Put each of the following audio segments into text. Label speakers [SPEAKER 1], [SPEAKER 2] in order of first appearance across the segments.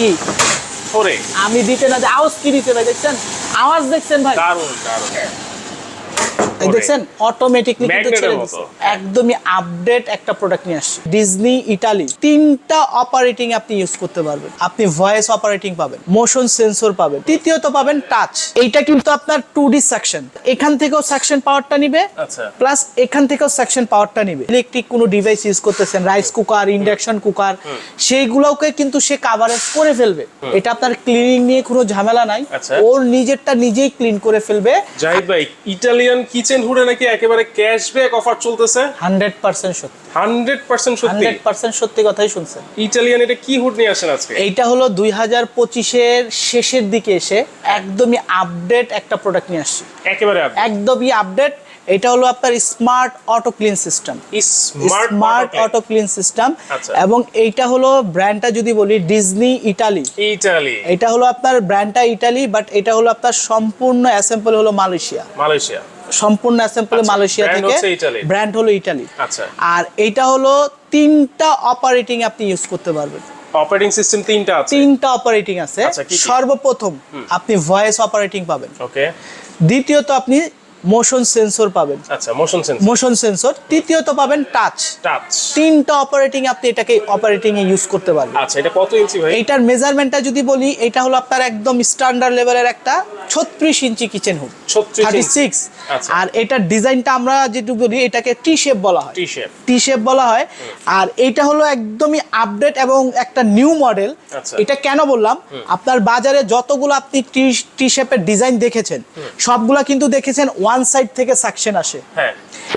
[SPEAKER 1] কি?
[SPEAKER 2] ওরে।
[SPEAKER 1] আমি দিতে না আওয়াজ কি দিতে ভাই দেখছেন? আওয়াজ দেখছেন ভাই।
[SPEAKER 2] দারুণ ওরে।
[SPEAKER 1] দেখছেন অটোমেটিকলি কিন্তু ছেড়ে দিচ্ছে। একদমই আপডেট একটা প্রোডাক্ট নিয়ে আসছে। ডিজনি ইটালি তিনটা অপারেটিং আপনি ইউজ করতে পারবেন। আপনি ভয়েস অপারেটিং পাবেন মোশন সেন্সর পাবেন তৃতীয়ত পাবেন টাচ এইটা কিন্তু আপনার টু ডি সেকশন এখান থেকেও সেকশন পাওয়ারটা নিবে
[SPEAKER 2] আচ্ছা।
[SPEAKER 1] প্লাস এখান থেকেও সেকশন পাওয়ারটা নিবে। ইলেকট্রিক কোনো ডিভাইস ইউজ করতেছেন রাইস কুকার ইন্ডাকশন কুকার সেইগুলোকে কিন্তু সে কাভারেজ করে ফেলবে। এটা আপনার ক্লিনিং নিয়ে কোনো ঝামেলা নাই।
[SPEAKER 2] আচ্ছা।
[SPEAKER 1] ওর নিজেরটা নিজেই ক্লিন করে ফেলবে।
[SPEAKER 2] জাহিদ ভাই ইটালিয়ান কিচেন হুডে নাকি একেবারে ক্যাশব্যাক অফার চলতেছে?
[SPEAKER 1] হান্ড্রেড পার্সেন্ট সত্যি।
[SPEAKER 2] হান্ড্রেড পার্সেন্ট সত্যি?
[SPEAKER 1] হান্ড্রেড পার্সেন্ট সত্যি কথাই শুনছেন
[SPEAKER 2] ইটালিয়ান এটা কি হুড নিয়ে আসেন আজকে?
[SPEAKER 1] এইটা হলো দুই হাজার পঁচিশের শেষের দিকে এসে একদমই আপডেট একটা প্রোডাক্ট নিয়ে আসছে।
[SPEAKER 2] একেবারে
[SPEAKER 1] একদমই আপডেট এটা হলো আপনার smart auto clean system
[SPEAKER 2] smart
[SPEAKER 1] auto clean system. এবং এইটা হলো ব্র্যান্ডটা যদি বলি ডিজনি ইটালি
[SPEAKER 2] ইটালি
[SPEAKER 1] এটা হলো আপনার ব্র্যান্ডটা ইটালি বাট এটা হলো আপনার সম্পূর্ণ অ্যাসেম্বল হলো মালয়েশিয়া
[SPEAKER 2] মালয়েশিয়া
[SPEAKER 1] সম্পূর্ণ অ্যাসেম্বল
[SPEAKER 2] আচ্ছা,
[SPEAKER 1] মালয়েশিয়া থেকে। ব্র্যান্ড হলো ইটালি
[SPEAKER 2] আচ্ছা।
[SPEAKER 1] আর এটা হলো তিনটা অপারেটিং আপনি ইউজ করতে পারবেন।
[SPEAKER 2] অপারেটিং সিস্টেম তিনটা আছে?
[SPEAKER 1] তিনটা অপারেটিং আছে।
[SPEAKER 2] আচ্ছা?
[SPEAKER 1] সর্বপ্রথম আপনি ভয়েস অপারেটিং পাবেন।
[SPEAKER 2] ওকে
[SPEAKER 1] দ্বিতীয়ত আপনি মোশন সেন্সর পাবেন।
[SPEAKER 2] আচ্ছা মোশন সেন্স
[SPEAKER 1] মোশন সেন্সর তৃতীয়ত পাবেন টাচ
[SPEAKER 2] টাচ
[SPEAKER 1] তিনটা অপারেটিং আপনি এটাকে অপারেটিং এ ইউজ করতে পারবেন।
[SPEAKER 2] আচ্ছা এটা কত ইঞ্চি ভাই?
[SPEAKER 1] এইটার মেজারমেন্টটা যদি বলি এটা হলো আপনার একদম স্ট্যান্ডার্ড লেভেলের একটা ছত্রিশ ইঞ্চি কিচেন
[SPEAKER 2] 36
[SPEAKER 1] থার্টি সিক্স। আর এটার ডিজাইনটা আমরা যেটুকু বলি এটাকে টি শেপ বলা হয়।
[SPEAKER 2] টি শেপ
[SPEAKER 1] টি শেপ বলা হয়। আর এটা হলো একদমই আপডেট এবং একটা নিউ মডেল
[SPEAKER 2] আচ্ছা।
[SPEAKER 1] এটা কেন বললাম? আপনার বাজারে যতগুলো আপনি টি টি শেপের ডিজাইন দেখেছেন সবগুলা কিন্তু দেখেছেন ওয়ান সাইড থেকে সেকশন আসে।
[SPEAKER 2] হ্যাঁ।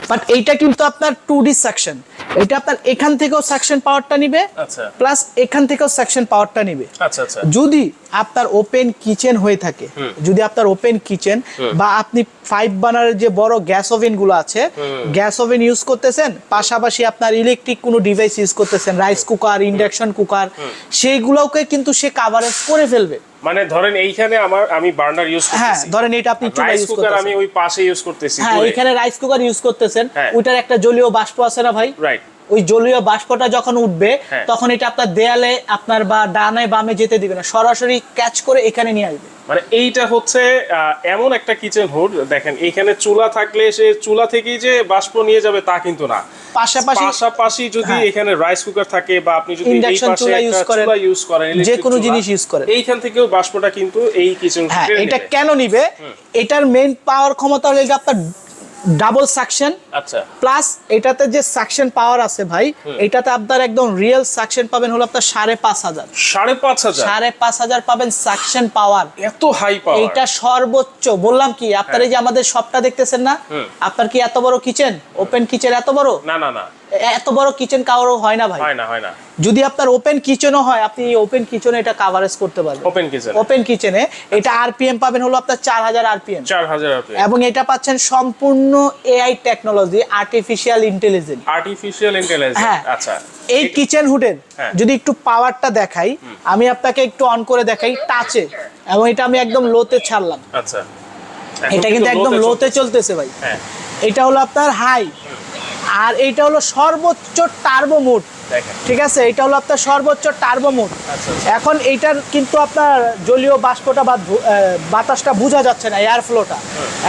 [SPEAKER 1] বাট এইটা কিন্তু আপনার টু ডি সেকশন এটা আপনার এখান থেকেও সেকশন পাওয়ারটা নিবে
[SPEAKER 2] আচ্ছা।
[SPEAKER 1] প্লাস এখান থেকেও সেকশন পাওয়ারটা নিবে।
[SPEAKER 2] আচ্ছা আচ্ছা।
[SPEAKER 1] যদি আপনার ওপেন কিচেন হয়ে থাকে যদি আপনার ওপেন কিচেন বা আপনি ফাইভ বার্নারের যে বড় গ্যাস ওভেনগুলো আছে গ্যাস ওভেন ইউজ করতেছেন পাশাপাশি আপনার ইলেকট্রিক কোনো ডিভাইস ইউজ করতেছেন রাইস কুকার ইন্ডাকশন কুকার সেইগুলোকে কিন্তু সে কাভারেজ করে ফেলবে।
[SPEAKER 2] মানে ধরেন এইখানে আমার আমি বার্নার ইউজ করতেছি।
[SPEAKER 1] হ্যাঁ ধরেন এটা আপনি চুলা ইউজ
[SPEAKER 2] কুকার আমি ওই পাশে ইউজ করতেছি
[SPEAKER 1] হ্যাঁ এখানে রাইস কুকার ইউজ করতেছেন।
[SPEAKER 2] ওটার
[SPEAKER 1] ওইটার একটা জলীয় বাষ্প আছে না ভাই?
[SPEAKER 2] রাইট
[SPEAKER 1] ওই জলীয় বাষ্পটা যখন উঠবে
[SPEAKER 2] হ্যাঁ।
[SPEAKER 1] তখন এটা আপনার দেয়ালে আপনার বা ডানে বামে যেতে দিবে না। সরাসরি ক্যাচ করে এখানে নিয়ে আসবে।
[SPEAKER 2] মানে এইটা হচ্ছে এমন একটা কিচেন হুড দেখেন এইখানে চুলা থাকলে সে চুলা থেকেই যে বাষ্প নিয়ে যাবে তা কিন্তু না।
[SPEAKER 1] পাশাপাশি
[SPEAKER 2] পাশাপাশি যদি
[SPEAKER 1] হ্যাঁ।
[SPEAKER 2] এখানে রাইস কুকার থাকে বা আপনি যদি এই পাশে
[SPEAKER 1] চুলা
[SPEAKER 2] একটা
[SPEAKER 1] করেন,
[SPEAKER 2] চুলা ইউজ করেন
[SPEAKER 1] যে কোনো জিনিস use করেন।
[SPEAKER 2] এইখান থেকেও বাষ্পটা কিন্তু এই কিচেন
[SPEAKER 1] হ্যাঁ এটা কেন নিবে? এটার মেইন পাওয়ার ক্ষমতা হলো আপনার ডাবল সাকশন।
[SPEAKER 2] আচ্ছা।
[SPEAKER 1] প্লাস এটাতে যে সাকশন পাওয়ার আছে ভাই এটাতে আপনার একদম রিয়েল সাকশন পাবেন হলো আপনার সাড়ে পাঁচ হাজার।
[SPEAKER 2] সাড়ে পাঁচ হাজার?
[SPEAKER 1] সাড়ে পাঁচ হাজার পাবেন সাকশন পাওয়ার।
[SPEAKER 2] এত হাই পাওয়ার
[SPEAKER 1] এটা সর্বোচ্চ। বললাম কি আপনার এই যে আমাদের সবটা দেখতেছেন না? আপনার কি এত বড় কিচেন ওপেন কিচেন এত বড়?
[SPEAKER 2] না না না।
[SPEAKER 1] এত বড় কিচেন কারও হয় না ভাই।
[SPEAKER 2] হয় না হয় না।
[SPEAKER 1] যদি আপনার ওপেন কিচেনও হয় আপনি ওপেন কিচেনে এটা কাভারেজ করতে পারবেন।
[SPEAKER 2] ওপেন কিচেন
[SPEAKER 1] ওপেন কিচেনে এটা আরপিএম পাবেন হলো আপনার চার হাজার আরপিএম
[SPEAKER 2] চার হাজার
[SPEAKER 1] এবং এটা পাচ্ছেন সম্পূর্ণ AI technology artificial intelligence
[SPEAKER 2] artificial intelligence
[SPEAKER 1] হ্যাঁ।
[SPEAKER 2] আচ্ছা।
[SPEAKER 1] এই কিচেন হুডের
[SPEAKER 2] হ্যাঁ।
[SPEAKER 1] যদি একটু পাওয়ারটা দেখাই আমি আপনাকে একটু অন করে দেখাই টাচে এবং এটা আমি একদম লোতে ছাড়লাম।
[SPEAKER 2] আচ্ছা।
[SPEAKER 1] এটা কিন্তু একদম লোতে চলতেছে। ভাই।
[SPEAKER 2] হ্যাঁ।
[SPEAKER 1] এটা হলো আপনার হাই আর এইটা হলো সর্বোচ্চ টার্বো মোড ঠিক আছে? এটা হলো আপনার সর্বোচ্চ টার্বো মোড
[SPEAKER 2] আচ্ছা
[SPEAKER 1] এখন এইটার কিন্তু আপনার জলীয় বাষ্পটা বা বাতাসটা বোঝা যাচ্ছে না এয়ার ফ্লোটা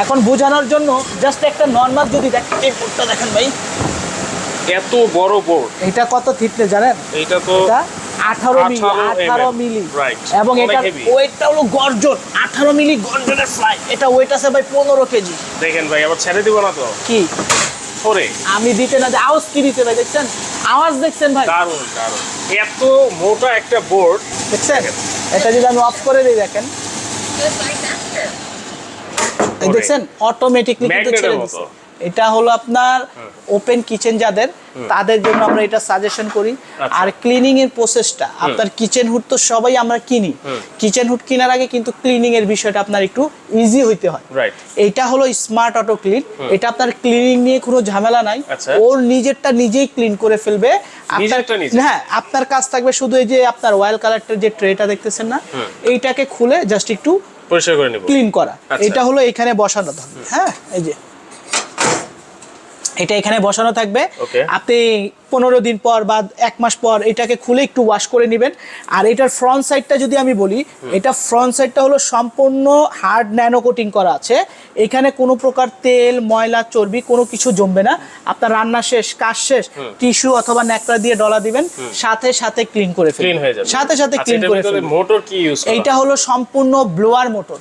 [SPEAKER 1] এখন বোঝানোর জন্য জাস্ট একটা নর্মাল যদি দেখেন এই বোর্ডটা দেখেন ভাই।
[SPEAKER 2] এত বড় বোর্ড
[SPEAKER 1] এটা কত থিকনেস জানেন?
[SPEAKER 2] এটা তো
[SPEAKER 1] এটা আঠারো মিলি আঠারো
[SPEAKER 2] mm,
[SPEAKER 1] মিলি। এবং
[SPEAKER 2] heavy।
[SPEAKER 1] ওয়েটটা হলো গর্জন আঠারো মিলি গর্জনের ফ্লাই এটা ওয়েট আছে ভাই পনেরো কেজি।
[SPEAKER 2] দেখেন ভাই আবার ছেড়ে দিব না তো?
[SPEAKER 1] কি?
[SPEAKER 2] ওরে
[SPEAKER 1] আমি দিতে না যে আওয়াজ কি দিতে ভাই দেখছেন? আওয়াজ দেখছেন ভাই।
[SPEAKER 2] দারুণ দারুণ। এত মোটা একটা বোর্ড
[SPEAKER 1] দেখছেন? এটা যদি আমি অফ করে দিই দেখেন। দেখছেন? অটোমেটিকলি কিন্তু ছেড়ে
[SPEAKER 2] মতো।
[SPEAKER 1] দিচ্ছে এটা হলো আপনার ওপেন কিচেন যাদের তাদের জন্য আমরা এটা সাজেশন করি।
[SPEAKER 2] আচ্ছা।
[SPEAKER 1] আর ক্লিনিং এর প্রসেসটা আপনার কিচেন হুড তো সবাই আমরা কিনি। কিচেন হুড কেনার আগে কিন্তু ক্লিনিং এর বিষয়টা আপনার একটু ইজি হইতে হয়।
[SPEAKER 2] রাইট
[SPEAKER 1] এটা হলো স্মার্ট অটো ক্লিন এটা আপনার ক্লিনিং নিয়ে কোনো ঝামেলা নাই।
[SPEAKER 2] আচ্ছা।
[SPEAKER 1] ওর নিজেরটা নিজেই ক্লিন করে ফেলবে। আপনার হ্যাঁ আপনার কাজ থাকবে শুধু এই যে আপনার ওয়েল কালারটার যে ট্রেটা দেখতেছেন না এইটাকে খুলে জাস্ট একটু
[SPEAKER 2] পরিষ্কার করে নেব।
[SPEAKER 1] ক্লিন করা।
[SPEAKER 2] আচ্ছা।
[SPEAKER 1] এটা হলো এখানে বসানো হ্যাঁ এই যে। এটা এখানে বসানো থাকবে। আপনি পনেরো দিন পর বা এক মাস পর এটাকে খুলে একটু ওয়াশ করে নেবেন। আর এটার ফ্রন্ট সাইডটা যদি আমি বলি এটা ফ্রন্ট সাইডটা হলো সম্পূর্ণ হার্ড ন্যানো কোটিং করা আছে। এখানে কোনো প্রকার তেল ময়লা চর্বি কোনো কিছু জমবে না। আপনার রান্না শেষ কাজ শেষ টিস্যু অথবা ন্যাকড়া দিয়ে ডলা দিবেন সাথে সাথে ক্লিন করে ফেলবেন। সাথে সাথে
[SPEAKER 2] আচ্ছা,
[SPEAKER 1] ক্লিন করে
[SPEAKER 2] ভিতরে
[SPEAKER 1] ফেলবেন।
[SPEAKER 2] মোটর কি ইউজ
[SPEAKER 1] এইটা হলো সম্পূর্ণ ব্লোয়ার মোটর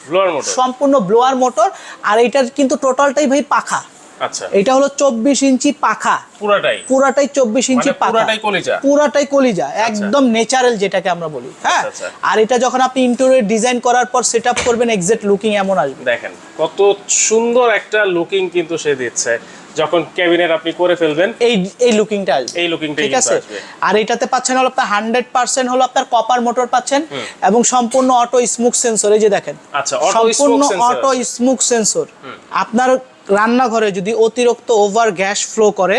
[SPEAKER 1] সম্পূর্ণ ব্লোয়ার মোটর আর এটার কিন্তু টোটালটাই ভাই পাখা।
[SPEAKER 2] আচ্ছা।
[SPEAKER 1] এটা হলো চব্বিশ ইঞ্চি পাখা।
[SPEAKER 2] পুরাটাই?
[SPEAKER 1] পুরাটাই চব্বিশ ইঞ্চি
[SPEAKER 2] মানে
[SPEAKER 1] পাখা।
[SPEAKER 2] পুরাটাই কলিজা?
[SPEAKER 1] পুরাটাই কলিজা একদম ন্যাচারাল যেটাকে আমরা বলি হ্যাঁ?
[SPEAKER 2] আচ্ছা, আচ্ছা।
[SPEAKER 1] আর এটা যখন আপনি ইন্টেরিয়র ডিজাইন করার পর সেট আপ করবেন এক্সাক্ট লুকিং এমন আসবে।
[SPEAKER 2] দেখেন কত সুন্দর একটা লুকিং কিন্তু সে দিচ্ছে যখন ক্যাবিনেট আপনি করে ফেলবেন।
[SPEAKER 1] এই এই লুকিংটা আসবে।
[SPEAKER 2] এই লুকিংটাই
[SPEAKER 1] ঠিক আছে? আর এটাতে পাচ্ছেন হলো আপনার হান্ড্রেড পার্সেন্ট হলো আপনার কপার মোটর পাচ্ছেন এবং সম্পূর্ণ অটো স্মুক সেন্সর এই যে দেখেন।
[SPEAKER 2] আচ্ছা,
[SPEAKER 1] সম্পূর্ণ অটো স্মুক সেন্সর আপনার রান্নাঘরে যদি অতিরিক্ত ওভার গ্যাস ফ্লো করে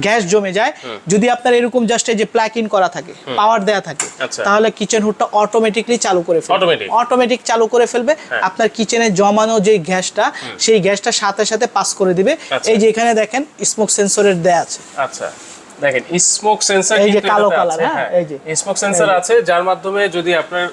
[SPEAKER 1] গ্যাস জমে যায় যদি আপনার এরকম জাস্ট এই যে প্লাগ ইন করা থাকে পাওয়ার দেয়া থাকে
[SPEAKER 2] আচ্ছা।
[SPEAKER 1] তাহলে কিচেন হুডটা অটোমেটিকলি চালু করে ফেলবে। অটোমেটিক চালু করে ফেলবে।
[SPEAKER 2] হ্যাঁ।
[SPEAKER 1] আপনার কিচেনে জমানো যে গ্যাসটা সেই গ্যাসটা সাথে সাথে পাস করে দিবে।
[SPEAKER 2] আচ্ছা।
[SPEAKER 1] এই যে এখানে দেখেন স্মোক সেন্সরের দেয়া আছে।
[SPEAKER 2] আচ্ছা। দেখেন স্মোক সেন্সর
[SPEAKER 1] এই যে কালো colour, হ্যাঁ, এই যে।
[SPEAKER 2] স্মোক সেন্সর আছে যার মাধ্যমে যদি আপনার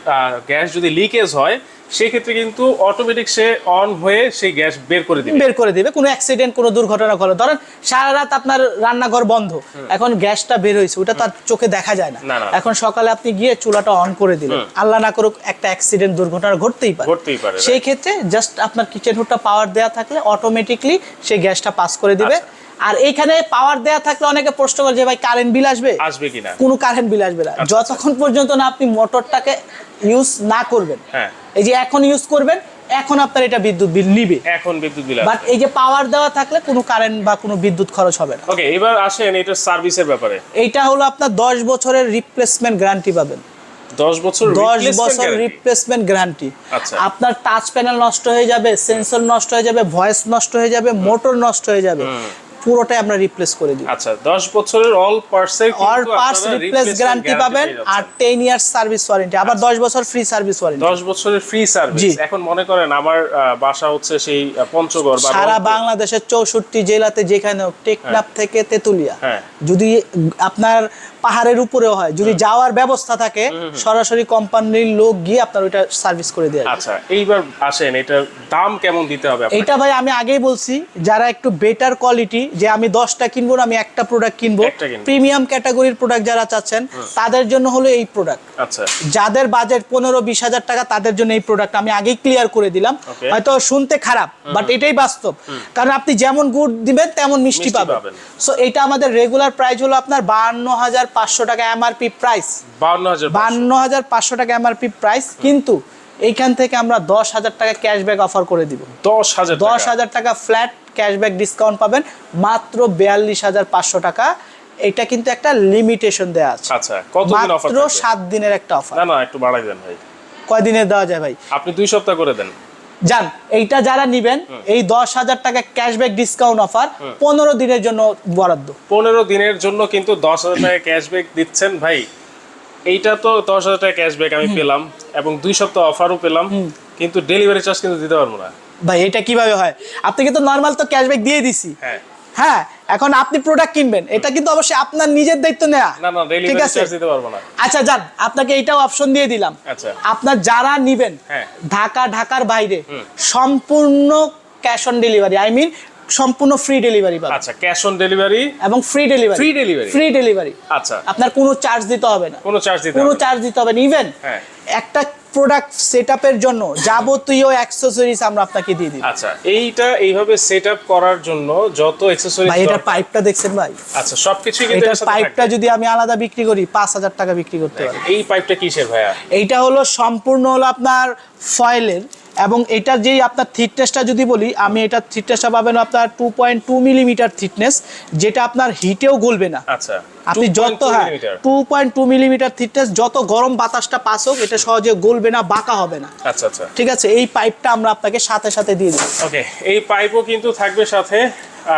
[SPEAKER 2] গ্যাস যদি লিকেজ হয় সেই ক্ষেত্রে কিন্তু অটোমেটিক সে অন হয়ে সেই গ্যাস বের করে দিবে।
[SPEAKER 1] বের করে দিবে। কোনো অ্যাক্সিডেন্ট কোনো দুর্ঘটনা ঘটে। ধরেন সারা রাত আপনার রান্নাঘর বন্ধ। এখন গ্যাসটা বের হয়েছে ওটা তার চোখে দেখা যায় না। এখন সকালে আপনি গিয়ে চুলাটা অন করে দিলেন। আল্লাহ না করুক একটা অ্যাক্সিডেন্ট দুর্ঘটনা ঘটতেই পারে।
[SPEAKER 2] ঘটতেই পারে,
[SPEAKER 1] সেই ক্ষেত্রে জাস্ট আপনার কিচেন হুডটা পাওয়ার দেওয়া থাকলে অটোমেটিকলি সেই গ্যাসটা পাস করে দিবে।
[SPEAKER 2] আচ্ছা।
[SPEAKER 1] আর এইখানে পাওয়ার দেওয়া থাকলে অনেকে প্রশ্ন করে যে ভাই কারেন্ট বিল আসবে?
[SPEAKER 2] আসবে কিনা?
[SPEAKER 1] কোনো কারেন্ট বিল আসবে
[SPEAKER 2] আচ্ছা,
[SPEAKER 1] না যতক্ষণ পর্যন্ত না আপনি মোটরটাকে ইউজ না করবেন
[SPEAKER 2] হ্যাঁ।
[SPEAKER 1] এই যে এখন ইউজ করবেন এখন আপনার এটা বিদ্যুৎ বিল নিবে।
[SPEAKER 2] এখন বিদ্যুৎ বিল
[SPEAKER 1] বাট এই যে পাওয়ার দেওয়া থাকলে কোনো কারেন্ট বা কোনো বিদ্যুৎ খরচ হবে না।
[SPEAKER 2] ওকে এবার আসেন এটার সার্ভিসের ব্যাপারে।
[SPEAKER 1] এইটা হলো আপনার দশ বছরের রিপ্লেসমেন্ট গ্যারান্টি পাবেন।
[SPEAKER 2] দশ বছর
[SPEAKER 1] দশ
[SPEAKER 2] replacement
[SPEAKER 1] বছর রিপ্লেসমেন্ট গ্যারান্টি
[SPEAKER 2] আচ্ছা।
[SPEAKER 1] আপনার টাচ প্যানেল নষ্ট হয়ে যাবে সেন্সর নষ্ট হয়ে যাবে ভয়েস নষ্ট হয়ে যাবে মোটর নষ্ট হয়ে যাবে। পুরোটাই আমরা রিপ্লেস করে দিই।
[SPEAKER 2] আচ্ছা দশ বছরের অল পার্টসের
[SPEAKER 1] অল পার্টস রিপ্লেস গ্যারান্টি পাবেন আর টেন ইয়ার্স সার্ভিস ওয়ারেন্টি আবার দশ বছর ফ্রি সার্ভিস ওয়ারেন্টি
[SPEAKER 2] দশ বছরের ফ্রি সার্ভিস এখন মনে করেন আমার বাসা হচ্ছে সেই পঞ্চগড় বা
[SPEAKER 1] সারা বাংলাদেশের চৌষট্টি জেলাতে যেখানে টেকনাফ থেকে তেতুলিয়া।
[SPEAKER 2] হ্যাঁ।
[SPEAKER 1] যদি আপনার পাহাড়ের উপরেও হয় যদি যাওয়ার ব্যবস্থা থাকে সরাসরি কোম্পানির লোক গিয়ে আপনার ওইটা সার্ভিস করে দেয়
[SPEAKER 2] আচ্ছা এইবার আসেন এটার দাম কেমন দিতে হবে?
[SPEAKER 1] এইটা ভাই আমি আগেই বলছি যারা একটু বেটার কোয়ালিটি যে আমি দশটা কিনবো না আমি একটা প্রোডাক্ট কিনবো। প্রিমিয়াম ক্যাটাগরির প্রোডাক্ট যারা চাচ্ছেন তাদের জন্য হলো এই প্রোডাক্ট
[SPEAKER 2] আচ্ছা।
[SPEAKER 1] যাদের বাজেট পনেরো বিশ হাজার টাকা তাদের জন্য এই প্রোডাক্ট আমি আগেই ক্লিয়ার করে দিলাম। হয়তো শুনতে খারাপ বাট এটাই বাস্তব। কারণ আপনি যেমন গুড় দিবেন তেমন মিষ্টি পাবেন। সো এটা আমাদের রেগুলার প্রাইস হলো আপনার বাহান্ন হাজার পাঁচশো টাকা এমআরপি প্রাইস বান্ন হাজার পাঁচশো। টাকা এমআরপি প্রাইস কিন্তু এইখান থেকে আমরা দশ হাজার টাকা ক্যাশব্যাক অফার করে দিব।
[SPEAKER 2] দশ হাজার
[SPEAKER 1] দশ হাজার টাকা ফ্ল্যাট ক্যাশব্যাক ডিসকাউন্ট পাবেন মাত্র বিয়াল্লিশ হাজার পাঁচশো টাকা। এটা কিন্তু একটা লিমিটেশন দেওয়া আছে।
[SPEAKER 2] আচ্ছা কতদিন অফার
[SPEAKER 1] মাত্র সাত দিনের একটা অফার
[SPEAKER 2] না না একটু বাড়াই দেন ভাই।
[SPEAKER 1] কয় দিনে দেওয়া যায় ভাই?
[SPEAKER 2] আপনি দুই সপ্তাহ করে দেন।
[SPEAKER 1] যান এইটা যারা নিবেন এই দশ হাজার টাকা ক্যাশব্যাক ডিসকাউন্ট অফার পনেরো দিনের জন্য বরাদ্দ।
[SPEAKER 2] পনেরো দিনের জন্য কিন্তু দশ হাজার টাকা ক্যাশব্যাক দিচ্ছেন ভাই। এইটা তো দশ হাজার টাকা ক্যাশব্যাক আমি পেলাম এবং দুই সপ্তাহ অফারও পেলাম কিন্তু ডেলিভারি চার্জ কিন্তু দিতে পারব না।
[SPEAKER 1] ভাই এটা কীভাবে হয়? আপনি কিন্তু নর্মাল তো ক্যাশব্যাক দিয়ে দিছি।
[SPEAKER 2] হ্যাঁ।
[SPEAKER 1] হ্যাঁ এখন আপনি প্রোডাক্ট কিনবেন এটা কিন্তু অবশ্যই আপনার নিজের দায়িত্ব নেওয়া
[SPEAKER 2] না না
[SPEAKER 1] ঠিক
[SPEAKER 2] ডেলিভারি
[SPEAKER 1] আছে?
[SPEAKER 2] চার্জ দিতে পারব না।
[SPEAKER 1] আচ্ছা যান আপনাকে এইটাও অপশন দিয়ে দিলাম।
[SPEAKER 2] আচ্ছা।
[SPEAKER 1] আপনার যারা নিবেন
[SPEAKER 2] হ্যাঁ।
[SPEAKER 1] ঢাকা ঢাকার বাইরে সম্পূর্ণ cash on delivery I mean সম্পূর্ণ ফ্রি ডেলিভারি পাবেন।
[SPEAKER 2] আচ্ছা ক্যাশ অন ডেলিভারি
[SPEAKER 1] এবং free delivery
[SPEAKER 2] free delivery
[SPEAKER 1] free delivery
[SPEAKER 2] আচ্ছা।
[SPEAKER 1] আপনার কোনো চার্জ দিতে হবে না।
[SPEAKER 2] কোনো চার্জ দিতে
[SPEAKER 1] কোনো
[SPEAKER 2] হবে না।
[SPEAKER 1] চার্জ দিতে হবে না। ইভেন
[SPEAKER 2] হ্যাঁ।
[SPEAKER 1] একটা প্রোডাক্ট সেটআপের জন্য যাবতীয় অ্যাক্সেসরিজ আমরা আপনাকে দিয়ে দিই
[SPEAKER 2] আচ্ছা এইটা এইভাবে সেট আপ করার জন্য যত অ্যাক্সেসরিজ
[SPEAKER 1] ভাই এটার পাইপটা দেখছেন ভাই?
[SPEAKER 2] আচ্ছা সবকিছুই কিন্তু সাথে
[SPEAKER 1] পাইপটা যদি আমি আলাদা বিক্রি করি পাঁচ হাজার টাকা বিক্রি করতে পারি
[SPEAKER 2] এই পাইপটা কিসের ভাইয়া?
[SPEAKER 1] এইটা হলো সম্পূর্ণ হলো আপনার ফয়েলের এবং এটার যেই আপনার থিকনেসটা যদি বলি আমি এটার থিকনেসটা পাবেন আপনার two point two millimeter thickness যেটা আপনার হিটেও গলবে না।
[SPEAKER 2] আচ্ছা
[SPEAKER 1] আপনি যত হ্যাঁ। Two point two millimeter thickness যত গরম বাতাসটা পাস হোক এটা সহজে গলবে না বাঁকা হবে না।
[SPEAKER 2] আচ্ছা আচ্ছা।
[SPEAKER 1] ঠিক আছে? এই পাইপটা আমরা আপনাকে সাথে সাথে দিয়ে দিই
[SPEAKER 2] ওকে এই পাইপও কিন্তু থাকবে সাথে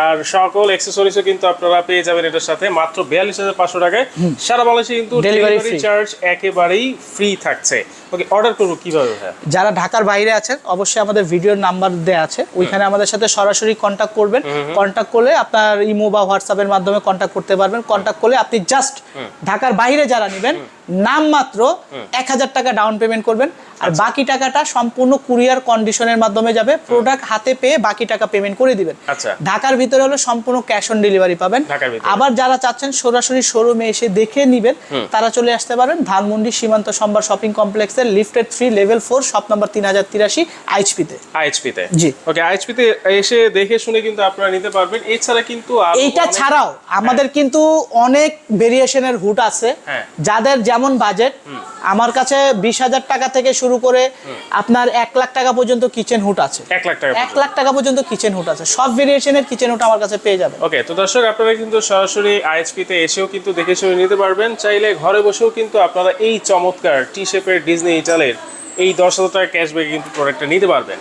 [SPEAKER 2] আর সকল অ্যাক্সেসরিজও কিন্তু আপনারা পেয়ে যাবেন এটার সাথে। মাত্র বিয়াল্লিশ হাজার পাঁচশো টাকায়। সারা বাংলাদেশে কিন্তু ডেলিভারি। চার্জ একেবারেই ফ্রি থাকছে। ওকে অর্ডার করব কীভাবে
[SPEAKER 1] যারা ঢাকার বাইরে আছেন অবশ্যই আমাদের ভিডিওর নাম্বার দেওয়া আছে। ওইখানে আমাদের সাথে সরাসরি কন্ট্যাক্ট করবেন। কন্ট্যাক্ট করলে আপনার ইমো বা হোয়াটসঅ্যাপের মাধ্যমে কন্ট্যাক্ট করতে পারবেন। কন্ট্যাক্ট করলে আপনি জাস্ট ঢাকার বাইরে যারা নেবেন নাম মাত্র এক হাজার টাকা ডাউন পেমেন্ট করবেন। আর বাকি টাকাটা সম্পূর্ণ কুরিয়ার কন্ডিশনের মাধ্যমে যাবে। প্রোডাক্ট হাতে পেয়ে বাকি টাকা পেমেন্ট করে দিবেন।
[SPEAKER 2] আচ্ছা।
[SPEAKER 1] ঢাকার ভিতরে হলে সম্পূর্ণ ক্যাশ অন ডেলিভারি পাবেন। আবার যারা চাচ্ছেন সরাসরি শোরুমে এসে দেখে নিবেন তারা চলে আসতে পারেন ধানমন্ডি সীমান্ত সম্বার শপিং কমপ্লেক্সের lifted three level four shop number তিন হাজার তিরাশি আইচপিতে
[SPEAKER 2] আইএইচপিতে
[SPEAKER 1] জি।
[SPEAKER 2] ওকে আইএইচপিতে এসে দেখে শুনে কিন্তু আপনারা নিতে পারবেন। এছাড়া কিন্তু
[SPEAKER 1] এইটা ছাড়াও আমাদের কিন্তু অনেক ভেরিয়েশনের হুট আছে।
[SPEAKER 2] হ্যাঁ।
[SPEAKER 1] যাদের যেমন বাজেট আমার কাছে বিশ হাজার টাকা থেকে শুরু করে আপনার এক লাখ টাকা পর্যন্ত কিচেন হুট আছে।
[SPEAKER 2] এক লাখ টাকা
[SPEAKER 1] এক লাখ টাকা পর্যন্ত কিচেন হুট আছে। সব ভেরিয়েশনের কিচেন হুট আমার কাছে পেয়ে যাবেন।
[SPEAKER 2] ওকে তো দর্শক আপনারা কিন্তু সরাসরি আইএইচপিতে এসেও কিন্তু দেখে শুনে নিতে পারবেন। চাইলে ঘরে বসেও কিন্তু আপনারা এই চমৎকার টি শেপের ডিজনি ইটালের এই দশ হাজার টাকা ক্যাশব্যাক কিন্তু প্রোডাক্টটা নিতে পারবেন।